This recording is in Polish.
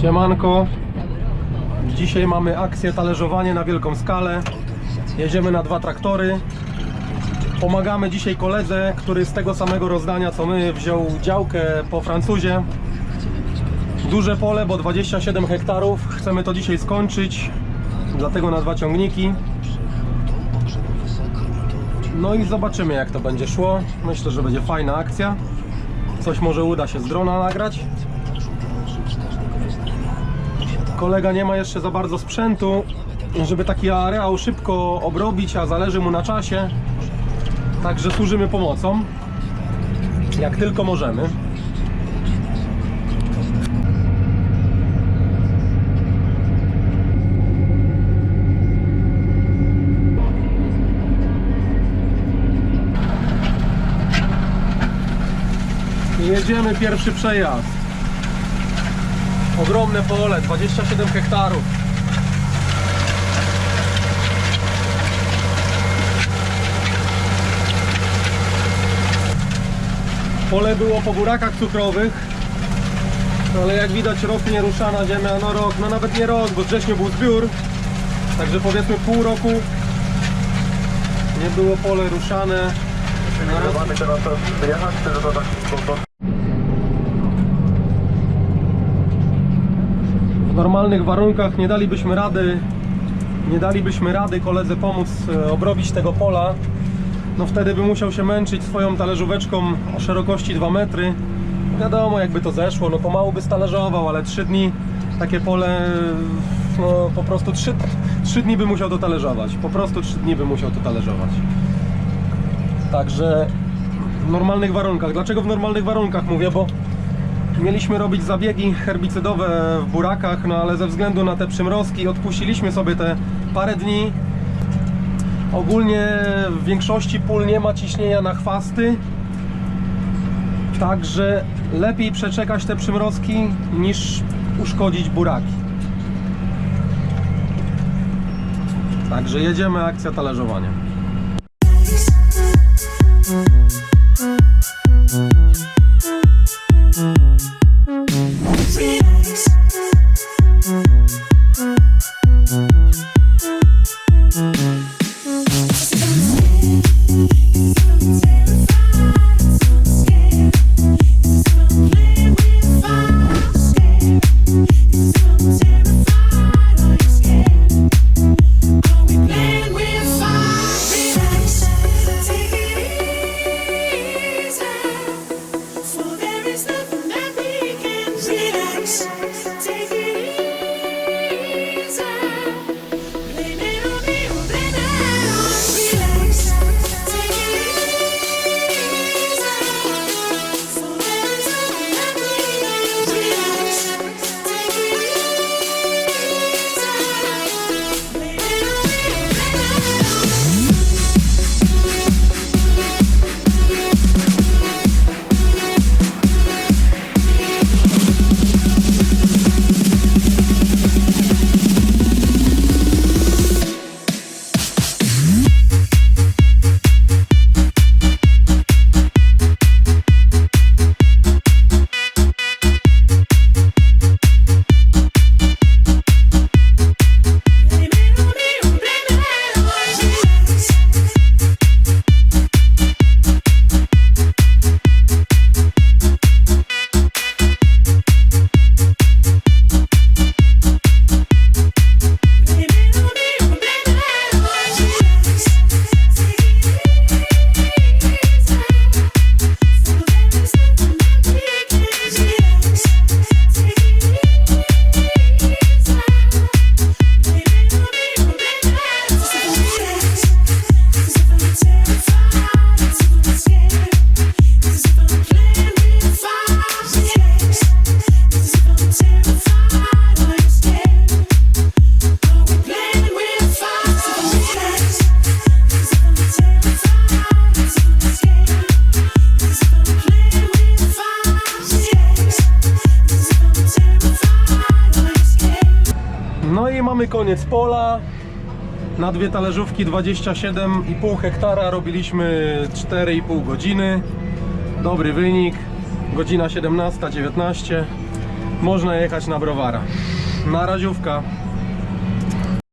Siemanko. Dzisiaj mamy akcję talerzowanie na wielką skalę. Jedziemy na dwa traktory. Pomagamy dzisiaj koledze, który z tego samego rozdania co my wziął działkę po Francuzie. Duże pole, bo 27 hektarów. Chcemy to dzisiaj skończyć. Dlatego na dwa ciągniki. No i zobaczymy jak to będzie szło. Myślę, że będzie fajna akcja. Coś może uda się z drona nagrać. Kolega nie ma jeszcze za bardzo sprzętu, żeby taki areał szybko obrobić, a zależy mu na czasie. Także służymy pomocą. Jak tylko możemy. Jedziemy pierwszy przejazd. Ogromne pole, 27 hektarów. Pole było po burakach cukrowych, ale jak widać rok nie ruszana ziemia, no rok, no nawet nie rok, bo wcześniej był zbiór, także powiedzmy pół roku nie było pole ruszane. Teraz to wyjechać, czy to tak po prostu? W normalnych warunkach nie dalibyśmy rady, nie dalibyśmy rady koledze pomóc e, obrobić tego pola. No wtedy by musiał się męczyć swoją talerzóweczką o szerokości 2 metry. Wiadomo, jakby to zeszło, no pomału by stalerzował, ale 3 dni takie pole, no po prostu 3, 3 dni by musiał to talerzować. Po prostu 3 dni by musiał to talerzować. Także w normalnych warunkach. Dlaczego w normalnych warunkach mówię? Bo Mieliśmy robić zabiegi herbicydowe w burakach, no ale ze względu na te przymrozki odpuściliśmy sobie te parę dni. Ogólnie w większości pól nie ma ciśnienia na chwasty. Także lepiej przeczekać te przymrozki niż uszkodzić buraki. Także jedziemy akcja talerzowania. No i mamy koniec pola. Na dwie talerzówki 27,5 hektara robiliśmy 4,5 godziny. Dobry wynik. Godzina 17.19. można jechać na browara. Na raziówka.